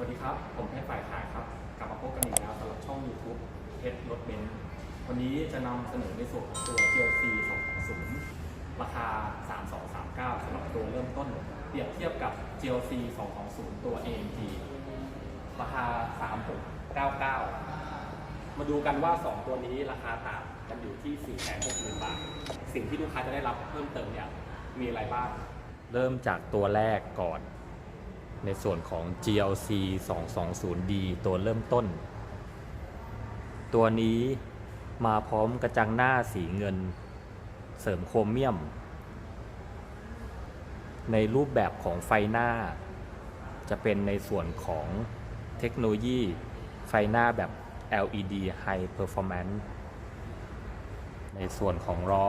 วัสดีครับ ผมเพชรฝ่ายขายครับ กลับมาพบกันอีกแล้วสำหรับช่อง YouTube เพชรรถเบนซ์วันนี้จะนำเสนอในส่วนของตัว GLC 220 ราคา 3239สำหรับตัวเริ่มต้น เปรียบเทียบกับ GLC 220 ตัว AMG ราคา 3699 มาดูกันว่า 2 ตัวนี้ราคาต่างกันอยู่ที่ 460,000 บาท สิ่งที่ลูกค้าจะได้รับเพิ่มเติมเนี่ยมีอะไรบ้าง เริ่มจากตัวแรกก่อน ในส่วนของ GLC 220D ตัวเริ่มต้น ตัวนี้มาพร้อมกระจังหน้าสีเงิน เสริมโครเมียม ในรูปแบบของไฟหน้า จะเป็นในส่วนของเทคโนโลยีไฟหน้าแบบ LED High Performance ในส่วนของล้อ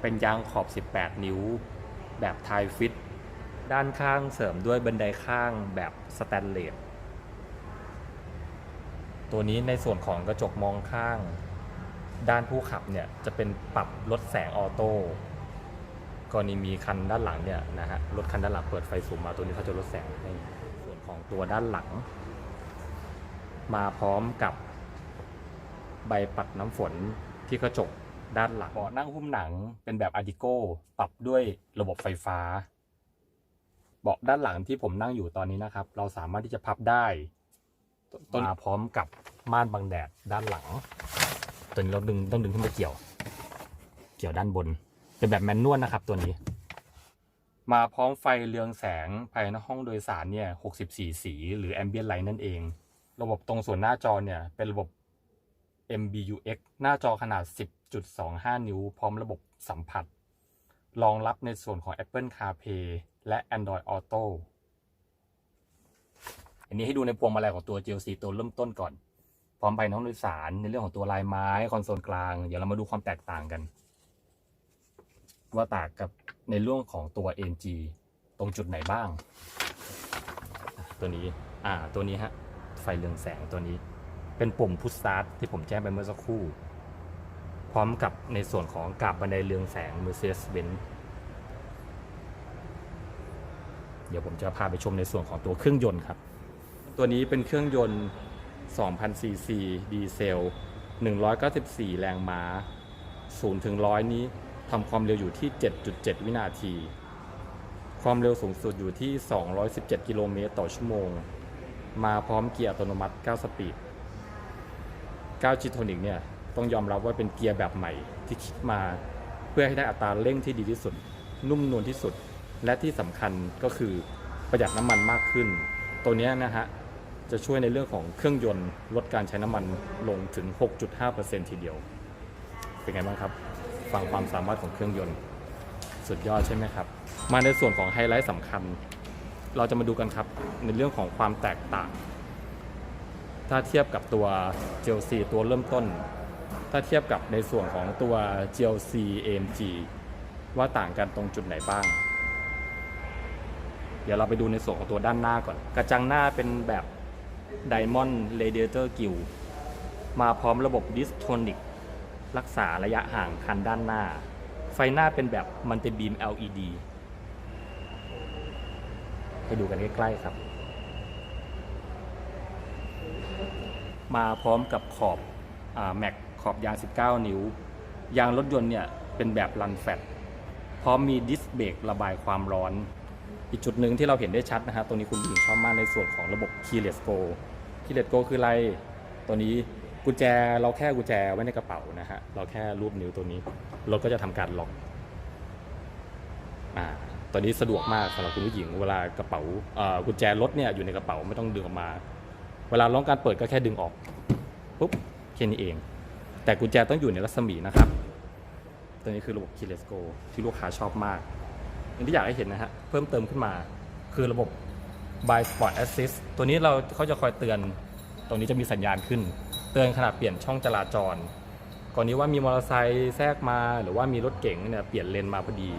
เป็นยางขอบ 18 นิ้ว แบบไทฟิต ด้านข้างเสริมด้วยบันไดข้างแบบสแตนเลส ตัวนี้ในส่วนของกระจกมองข้าง ด้านผู้ขับเนี่ยจะเป็นปรับลดแสงออโต้กรณีมีคันด้านหลังเนี่ยนะฮะรถคันด้านหลังเปิดไฟสูงมาตัวนี้เขาจะลดแสงให้ส่วนของตัวด้านหลัง มาพร้อมกับใบปัดน้ำฝนที่กระจกด้านหลังเบาะนั่งหุ้มหนังเป็นแบบอาร์ติโก้ปรับด้วยระบบไฟฟ้า เบาะด้านหลังที่ผมนั่งอยู่ตอนนี้นะครับ เราสามารถที่จะพับได้ต้นมาพร้อมกับม่านบังแดดด้านหลัง ตัวนี้เราดึงต้องดึงขึ้นมาเกี่ยว เกี่ยวด้านบน เป็นแบบแมนนวลนะครับ ตัวนี้ มาพร้อมไฟเรืองแสงภายในห้องโดยสารเนี่ย64 สี หรือ Ambient Light นั่นเอง ระบบตรงส่วนหน้าจอเนี่ยเป็นระบบ MBUX หน้าจอขนาด 10.25 นิ้ว พร้อมระบบสัมผัส รองรับในส่วนของ Apple CarPlay และ Android Auto อันนี้ให้ดูในพวงมาลัยของตัว GLC ตัวเริ่มต้นก่อน พร้อมไปน้องโดยสารในเรื่องของตัวลายไม้ คอนโซลกลาง เดี๋ยวเรามาดูความแตกต่างกัน ว่าต่างกับในเรื่องของตัว NG ตรงจุดไหนบ้าง ตัวนี้ อ่า ตัวนี้ฮะ ไฟเรืองแสงตัวนี้ เป็นปุ่มพุชสตาร์ทที่ผมแจ้งไปเมื่อสักครู่ พร้อมกับในส่วนของกาบบันไดเรืองแสง Mercedes-Benz เดี๋ยวผมจะพาไปชมในส่วนของตัวเครื่องยนต์ครับ ตัวนี้เป็นเครื่องยนต์ 2,000 ซีซีดีเซล 194 แรงม้า 0 ถึง 100 นี้ทำความเร็วอยู่ที่ 7.7 วินาที ความเร็วสูงสุดอยู่ที่ 217 กิโลเมตรต่อชั่วโมง มาพร้อมเกียร์อัตโนมัติ 9 สปีด9 g t o n i c เนี่ยต้องยอมรับว่าเป็นเกียร์แบบใหม่ที่คิดมา เพื่อให้ได้อัตราเร่งที่ดีที่สุด นุ่มนวลที่สุด และที่สำคัญก็คือประหยัดน้ำมันมากขึ้น ตัวนี้นะฮะจะช่วยในเรื่องของเครื่องยนต์ลดการใช้น้ำมันลงถึง 6.5%ทีเดียว เป็นไงบ้างครับ ฟังความสามารถของเครื่องยนต์ สุดยอดใช่ไหมครับ มาในส่วนของไฮไลท์สำคัญ เราจะมาดูกันครับในเรื่องของความแตกต่าง ถ้าเทียบกับตัว GLC ตัวเริ่มต้น ถ้าเทียบกับในส่วนของตัว GLC AMG ว่าต่างกันตรงจุดไหนบ้าง เดี๋ยวเราไปดูในส่วนของตัวด้านหน้าก่อน กระจังหน้าเป็นแบบ Diamond Radiator Grille มาพร้อมระบบ Distonic รักษาระยะห่างคันด้านหน้า ไฟหน้าเป็นแบบมันติบีม LED ให้ดูกันใกล้ๆครับ มาพร้อมกับขอบแม็กขอบยาง 19 นิ้ว ยางรถยนต์เนี่ยเป็นแบบรันแฟตพร้อมมีดิสเบรกระบายความร้อน อีกจุดหนึ่งที่เราเห็นได้ชัดนะฮะตัวนี้คุณผู้หญิงชอบมากในส่วนของระบบ Keyless Go Keyless Go คืออะไร ตัวนี้กุญแจเราแค่กุญแจไว้ในกระเป๋านะฮะ เราแค่รูปนิ้วตัวนี้ รถก็จะทำการล็อก อ่าตัวนี้สะดวกมากสำหรับคุณผู้หญิงเวลากระเป๋าเอ่อกุญแจรถเนี่ยอยู่ในกระเป๋าไม่ต้องดึงออกมา เวลาร้องการเปิดก็แค่ดึงออกปุ๊บแค่นี้เอง แต่กุญแจต้องอยู่ในรัศมีนะครับ ตัวนี้คือระบบ Keyless Go ที่ลูกค้าชอบมากอย่างที่อยากให้เห็นนะฮะ เพิ่มเติมขึ้นมา คือระบบ by Sport Assist ตัวนี้เราเขาจะคอยเตือน ตรงนี้จะมีสัญญาณขึ้น เตือนขณะเปลี่ยนช่องจราจรก่อนนี้ว่ามีมอเตอร์ไซค์แทรกมา หรือว่ามีรถเก๋งเนี่ยเปลี่ยนเลนมาพอดี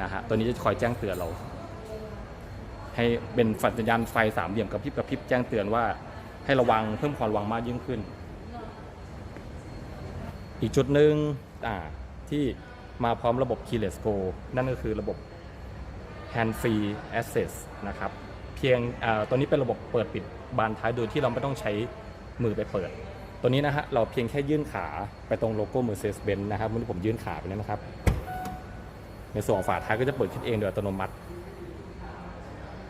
นะฮะตัวนี้จะคอยแจ้งเตือนเรา ให้เป็นสัญญาณไฟสามเหลี่ยมกระพริบกระพริบแจ้งเตือนว่า ให้ระวังเพิ่มความระวังมากยิ่งขึ้น อีกจุดหนึ่งที่มาพร้อมระบบ Keyless Go นั่นก็คือระบบ Hand Free Access นะครับเพียงตัวนี้เป็นระบบเปิดปิดบานท้ายโดยที่เราไม่ต้องใช้มือไปเปิด ตัวนี้นะฮะเราเพียงแค่ยื่นขาไปตรงโลโก้ Mercedes-Benz นะครับวันนี้ผมยื่นขาไปแล้วนะครับ ในส่วนของฝาท้ายก็จะเปิดขึ้นเองโดยอัตโนมัติ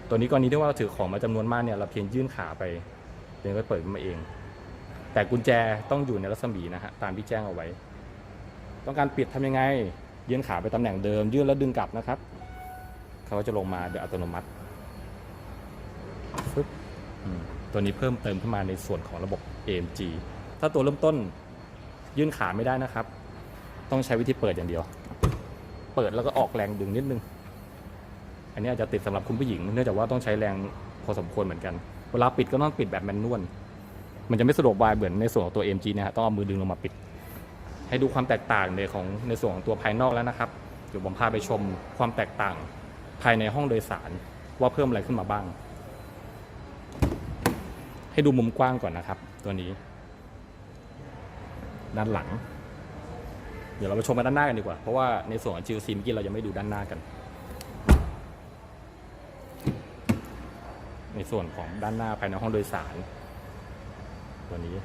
ตัวนี้กรณีที่ว่าเราถือของมาจำนวนมากเนี่ยเราเพียงยื่นขาไปเองก็เปิดขึ้นมาเอง แต่กุญแจต้องอยู่ในรัศมีนะฮะตามที่แจ้งเอาไว้ ต้องการปิดทำยังไงยื่นขาไปตำแหน่งเดิม ยื่นแล้วดึงกลับนะครับ เขาก็จะลงมาโดยอัตโนมัติฟึบอืมตัวนี้เพิ่มเติมขึ้นมาในส่วนของระบบ AMG ถ้าตัวเริ่มต้นยื่นขาไม่ได้นะครับ ต้องใช้วิธีเปิดอย่างเดียว เปิดแล้วก็ออกแรงดึงนิดนึง อันนี้อาจจะติดสำหรับคุณผู้หญิง เนื่องจากว่าต้องใช้แรงพอสมควรเหมือนกัน เวลาปิดก็ต้องปิดแบบแมนนวล มันจะไม่สะดวกบายเหมือนในส่วนของตัว AMG นะฮะ ต้องเอามือดึงลงมาปิด ให้ดูความแตกต่างในของในส่วนของตัวภายนอกแล้วนะครับ เดี๋ยวผมพาไปชมความแตกต่าง ภายในห้องโดยสาร ว่าเพิ่มอะไรขึ้นมาบ้าง ให้ดูมุมกว้างก่อนนะครับ ตัวนี้ ด้านหลัง เดี๋ยวเราไปชมกันด้านหน้ากันดีกว่า เพราะว่าในส่วนของ GLC เมื่อกี้เรายังไม่ดูด้านหน้ากัน ในส่วนของด้านหน้าภายในห้องโดยสาร ตัวนี้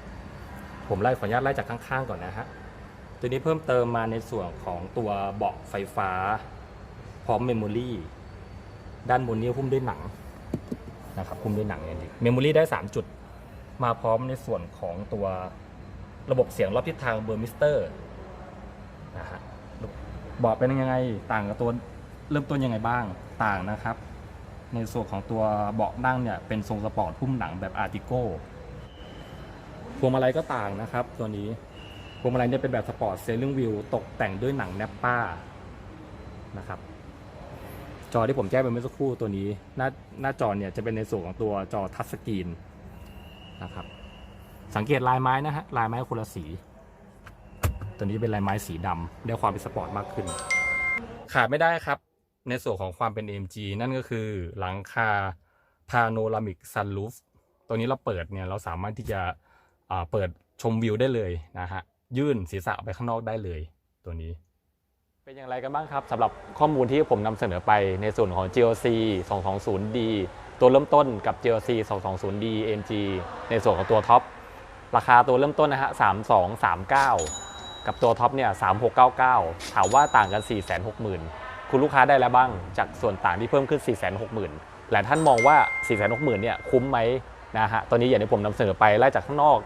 ผมไล่ขออนุญาตไล่จากข้างๆก่อนนะฮะตัวนี้เพิ่มเติมมาในส่วนของตัวเบาะไฟฟ้า พร้อมเมมโมรี่ ด้านบนนี้หุ้มด้วยหนังนะครับหุ้มด้วยหนังอย่างนี้เมมโมรี่ได้ 3 จุด มาพร้อมในส่วนของตัวระบบเสียงรอบทิศทางเบอร์มิสเตอร์นะฮะเบาะเป็นยังไงต่างกับตัวเริ่มต้นยังไงบ้างต่างนะครับ ในส่วนของตัวเบาะนั่งเนี่ยเป็นทรงสปอร์ตหุ้มหนังแบบอาร์ติโก้พวงมาลัยก็ต่างนะครับ ตัวนี้พวงมาลัยเนี่ยเป็นแบบสปอร์ตเซลลิงวิวตกแต่งด้วยหนังแนปป้านะครับ จอที่ผมแจ้งไปเมื่อสักครู่ตัวนี้หน้าหน้าจอเนี่ยจะเป็นในส่วนของตัวจอทัชสกรีนนะครับ สังเกตลายไม้นะฮะลายไม้คนละสี ตัวนี้เป็นลายไม้สีดำได้ความเป็นสปอร์ตมากขึ้น ขาดไม่ได้ครับ ในส่วนของความเป็น AMG นั่นก็คือหลังคาพาโนรามิกซันรูฟตัวนี้เราเปิดเนี่ยเราสามารถที่จะเปิดชมวิวได้เลยนะฮะยื่นศีรษะออกไปข้างนอกได้เลยตัวนี้ เป็นอย่างไรกันบ้างครับสำหรับข้อมูลที่ผมนำเสนอไปในส่วนของ GLC 220D ตัวเริ่มต้นกับ GLC 220D AMG ในส่วนของตัวท็อปราคาตัวเริ่มต้นนะฮะ3239 กับตัวท็อปเนี่ย3699 ถามว่าต่างกัน 460,000 คุณลูกค้าได้แล้วบ้าง จากส่วนต่างที่เพิ่มขึ้น 460,000 หลายท่านมองว่า 460,000เนี่ยคุ้มไหมนะฮะตอนนี้อย่างที่ผมนำเสนอไปไล่จากข้างนอก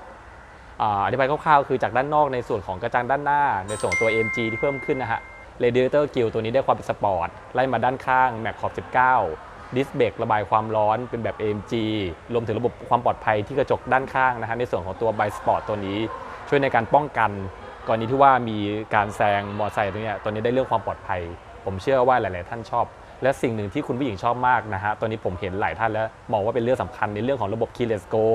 อธิบายคร่าวๆคือจากด้านนอกในส่วนของกระจังด้านหน้า ในส่วนตัว AMG ที่เพิ่มขึ้นนะฮะ Radiator Grill ตัวนี้ได้ความเป็นสปอร์ตไล่มาด้านข้างแม็กขอบ19 ดิสเบรกระบายความร้อนเป็นแบบ AMG รวมถึงระบบความปลอดภัยที่กระจกด้านข้างนะฮะในส่วนของตัว b i Sport ตัวนี้ ช่วยในการป้องกันกรณีที่ว่ามีการแซงมอเตอร์ไซค์ตัวเนี้ยตัวนี้ได้เรื่องความปลอดภัย ผมเชื่อว่าหลาย ๆ ท่านชอบ และสิ่งหนึ่งที่คุณผู้หญิงชอบมากนะฮะตอนนี้ผมเห็นหลายท่านแล้วมองว่าเป็นเรื่องสำคัญในเรื่องของระบบ Keyless Go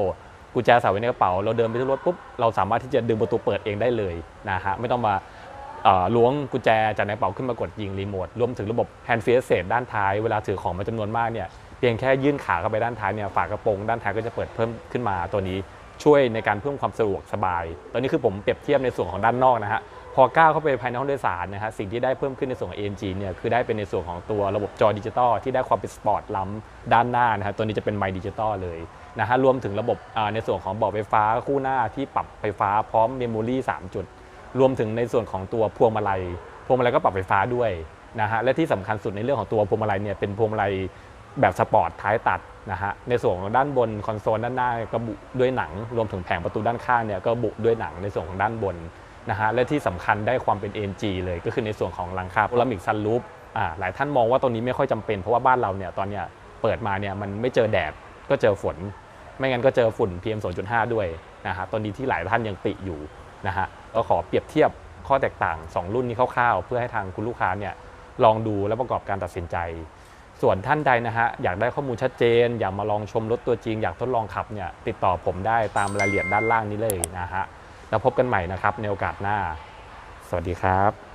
กุญแจใส่ไว้ในกระเป๋า เราเดินไปที่รถปุ๊บเราสามารถที่จะดึงประตูเปิดเองได้เลยนะฮะไม่ต้องมา ล้วงกุญแจจากในกระเป๋าขึ้นมากดยิงรีโมทรวมถึงระบบ Hand Free Access ด้านท้ายเวลาถือของมาจำนวนมากเนี่ยเพียงแค่ยื่นขาเข้าไปด้านท้ายเนี่ยฝากระโปรงด้านท้ายก็จะเปิดเพิ่มขึ้นมาตัวนี้ช่วยในการเพิ่มความสะดวกสบาย ตอนนี้คือผมเปรียบเทียบในส่วนของด้านนอกนะฮะ พอก้าวเข้าไปภายในห้องโดยสารนะฮะ สิ่งที่ได้เพิ่มขึ้นในส่วนของ AMG เนี่ย คือได้เป็นในส่วนของตัวระบบจอดิจิตอลที่ได้ความเป็นสปอร์ตล้ำด้านหน้านะฮะ ตัวนี้จะเป็นไมค์ดิจิตอลเลยนะฮะ รวมถึงระบบในส่วนของเบาะไฟฟ้าคู่หน้าที่ปรับไฟฟ้าพร้อมเมมโมรี่3จุด รวมถึงในส่วนของตัวพวงมาลัย พวงมาลัยก็ปรับไฟฟ้าด้วยนะฮะและที่สำคัญสุดในเรื่องของตัวพวงมาลัยเนี่ยเป็นพวงมาลัยแบบสปอร์ตท้ายตัดนะฮะในส่วนของด้านบนคอนโซลด้านหน้าก็บุด้วยหนัง รวมถึงแผงประตูด้านข้างเนี่ยก็บุด้วยหนังในส่วนของด้านบนนะฮะและที่สำคัญได้ความเป็น AMG เลยก็คือในส่วนของหลังคาโพลามิกซันรูฟอ่าหลายท่านมองว่าตรงนี้ไม่ค่อยจำเป็น เพราะว่าบ้านเราเนี่ยตอนเนี้ยเปิดมาเนี่ยมันไม่เจอแดดก็เจอฝน ไม่งั้นก็เจอฝุ่น PM 2.5 ด้วยนะฮะตอนนี้ที่หลายท่านยังติอยู่ นะฮะก็ขอเปรียบเทียบข้อแตกต่าง 2 รุ่นนี้คร่าวๆ เพื่อให้ทางคุณลูกค้าเนี่ยลองดูและประกอบการตัดสินใจ ส่วนท่านใดนะฮะอยากได้ข้อมูลชัดเจน อยากมาลองชมรถตัวจริง อยากทดลองขับเนี่ยติดต่อผมได้ตามรายละเอียดด้านล่างนี้เลยนะฮะแล้วพบกันใหม่นะครับในโอกาสหน้า สวัสดีครับ